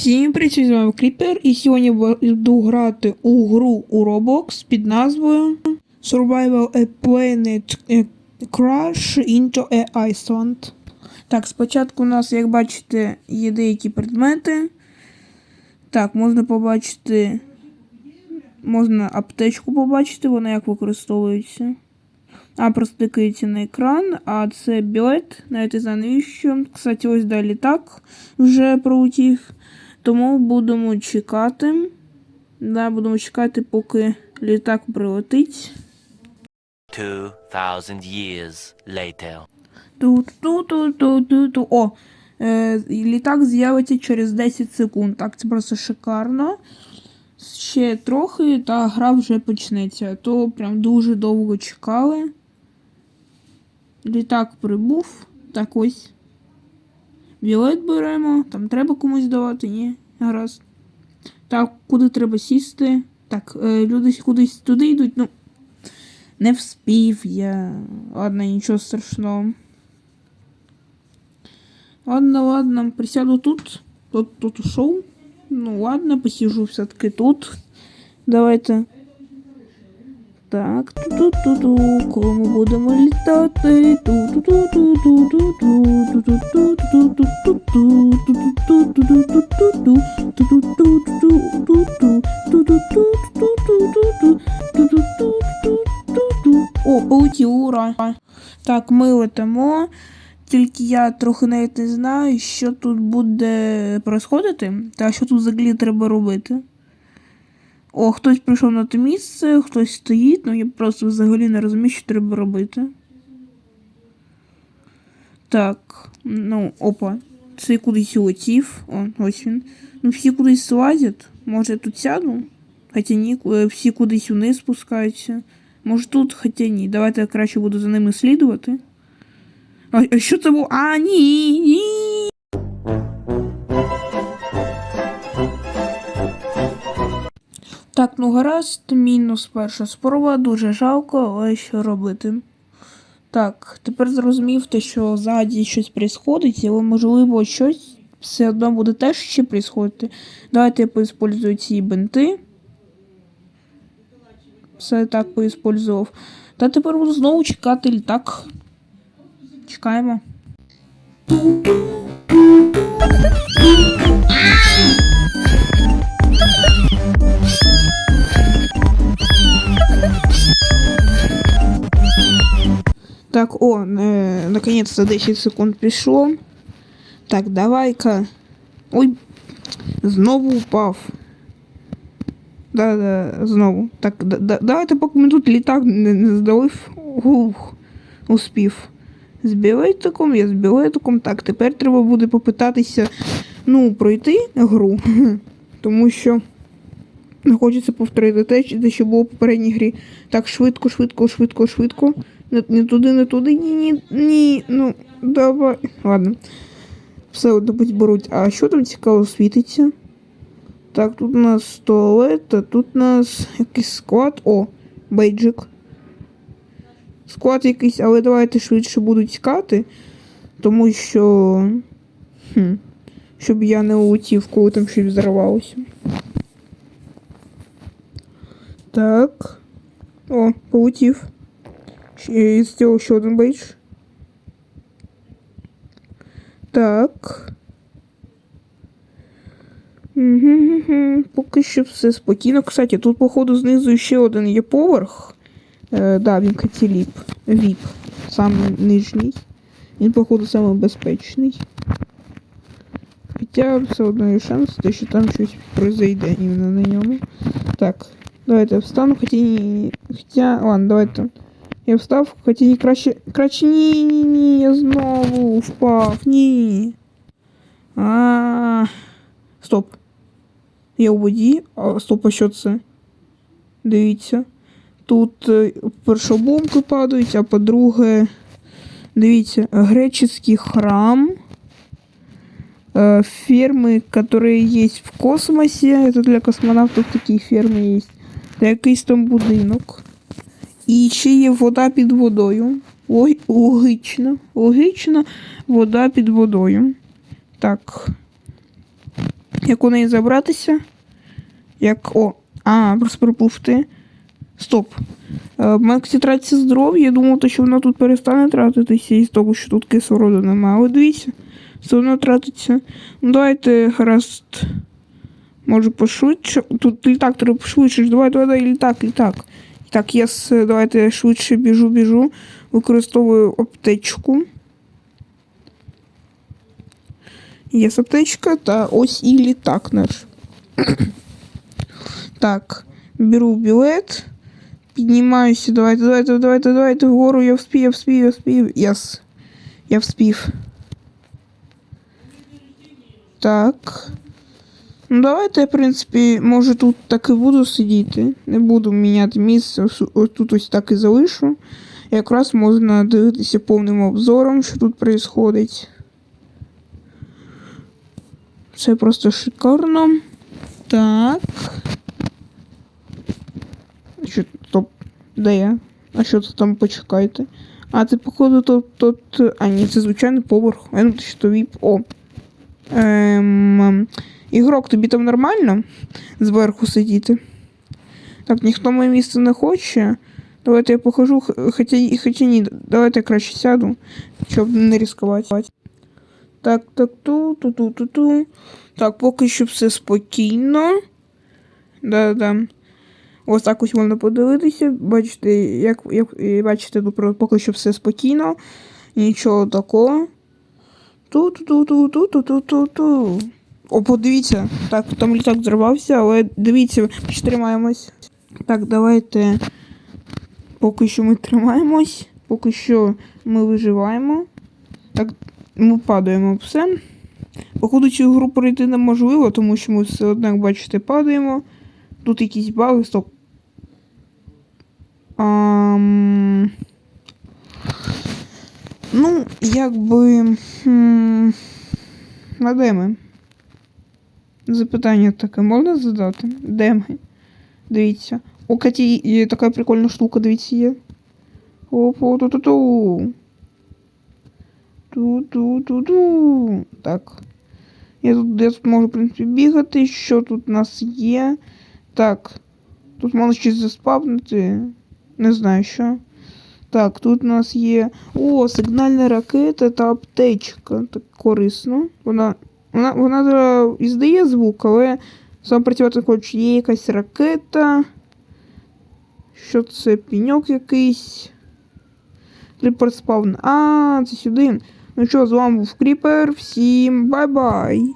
Всім привіт, з вами Кріпер, і сьогодні буду грати у гру у Roblox під назвою Survival a Planet Crash into a Iceland. Так, спочатку у нас, як бачите, є деякі предмети. Так, можна побачити. Можна аптечку побачити, вона як використовується. А, просто тикається на екран, а це білет, навіть не знаю навіщо. Кстати, ось далі так вже пролетів. Тому будемо чекати. Да, будемо чекати, поки літак прилетить. 2,000 years later. Ту-ту-ту-ту-ту-ту. О, е, літак з'явиться через 10 секунд. Так, це просто шикарно. Ще трохи, та гра вже почнеться. То прям дуже довго чекали. Літак прибув. Так ось. Білет беремо. Там треба комусь давати, ні. Гаразд. Так, куди треба сісти? Так, е, люди кудись туди йдуть, ну. Не вспів я. Ладно, нічого страшного. Ладно, ладно, присяду тут. Тут тут ушов. Ну ладно, посижу все-таки тут. Давайте. Так, ту-ту-ту-ту, коли ми будемо літати. О, полетів, ура. Так, ми летимо. Тільки я трохи навіть не знаю, що тут буде происходити, та що тут взагалі треба робити. О, хтось прийшов на те місце, хтось стоїть, ну я просто взагалі не розумію, що треба робити. Так, ну, опа. Це кудись улетів. О, ось він. Ну, всі кудись слазять. Може я тут сяду? Хоча ні, е, всі кудись вниз спускаються. Може тут, хоча ні. Давайте я краще буду за ними слідувати. А, а що це було? А, ні, ні. Так, ну гаразд, мінус перша спроба, дуже жалко, але що робити. Так, тепер зрозумів те, що ззаді щось происходить, але можливо щось все одно буде теж ще происходити. Давайте я поіспользую ці бинти. Все так поіспользував. Та тепер буду знову чекати літак. Чекаємо. О, э, наконец-то 10 секунд пришло. Так, давай-ка. Ой, знову упав. Да, да, знову. Так, да, да, давайте поки ми тут літак не, не здалив. Ух, успів. З білетиком, я з білетиком. Так, тепер треба буде попитатися, ну, пройти гру. Тому що не хочеться повторити те, що було в попередній грі. Так, швидко, швидко, швидко, швидко. Не, не туди, не туди, ні, ні, ні. Ну, давай. Ладно. Все одно беруть. А що там цікаво світиться? Так, тут у нас туалет, а тут у нас якийсь склад. О, бейджик. Склад якийсь, але давайте швидше буду тікати, тому що. Хм, щоб я не улетів, коли там щось взорвалося. Так. О, полетів. Ще з цього ще один бейдж. Так. Угу, Поки що все спокійно. Кстати, тут, походу, знизу ще один є поверх. Е, да, він катіліп. Віп. Саме нижній. Він, походу, саме безпечний. Хоча все одно є шанс, те, що там щось произойде іменно на ньому. Так, давайте встану, хоча ні. Хоча. Ладно, давайте. Я встав, хоча ні краще. Краще ні, ні, ні, я знову впав. Ні. А. Стоп. Я у воді. А, стоп, а що це? Дивіться. Тут е, першобомки падають, а по-друге, дивіться, греческий храм. Э, фермы, которые есть в космосе. Это для космонавтов такі ферми є. Та якийсь там будинок. І ще є вода під водою. Лог- Логічно. Логічно, вода під водою. Так. Як у неї забратися? Як. О, а, просто пропусти. Стоп. Е, В мене тратиться здоров'я, я думав, що вона тут перестане тратитися із того, що тут кислороду немає. Але дивіться, все одно тратиться. Ну давайте гаразд. Може пошвидше. Тут літак треба пошвидше. Давай, давай, давай, літак, літак. Так, я с, давайте швидше біжу, біжу. Використовую аптечку. Є аптечка, та ось і літак наш. так, беру білет. Піднімаюся, давайте, давайте, давайте, давайте вгору, я вспів, я вспів, я вспів. Яс. Я вспів. Так. Ну, давайте, я, в принципі, може тут так і буду сидіти. Не буду міняти місце. Ось, тут ось так і залишу. Якраз можна дивитися повним обзором, що тут відбувається. Це просто шикарно. Так. Що стоп? Де я? А що це там почекайте? А, це, походу, тут, тут. А, ні, це звичайний поверх. А ну, що віп. О. Ем, ігрок, тобі там нормально зверху сидіти? Так, ніхто моє місце не хоче. Давайте я покажу, хоча, хоча ні, давайте я краще сяду, щоб не ризикувати. Так, так, ту, ту, ту, ту, ту. Так, поки що все спокійно. Да-да. Ось так ось можна подивитися. Бачите, як, як бачите, поки що все спокійно. Нічого такого. Ту-ту-ту-ту-ту-ту-ту-ту. О, подивіться. Так, там літак зривався, але дивіться, ми ще тримаємось. Так, давайте. Поки що ми тримаємось. Поки що ми виживаємо. Так, ми падаємо все. Походу, цю гру пройти неможливо, тому що ми все одно, як бачите, падаємо. Тут якісь баги, стоп. Ам... Ну, якби. ми? Запитання таке можна задати? Де ми? Дивіться. У Каті є така прикольна штука, дивіться, є. Опа, ту ту ту Ту-ту-ту-ту. Так. Я тут, я тут можу, в принципі, бігати. Що тут у нас є? Так. Тут можна щось заспавнити. Не знаю що. Так, тут у нас є. О, сигнальна ракета та аптечка. Так корисно. Вона. Вона, вона е, здає звук, але сам працювати хоч Є якась ракета. Що це? Піньок якийсь. Кріпер спавн. А, це сюди. Ну що, з вами був Кріпер. Всім бай-бай.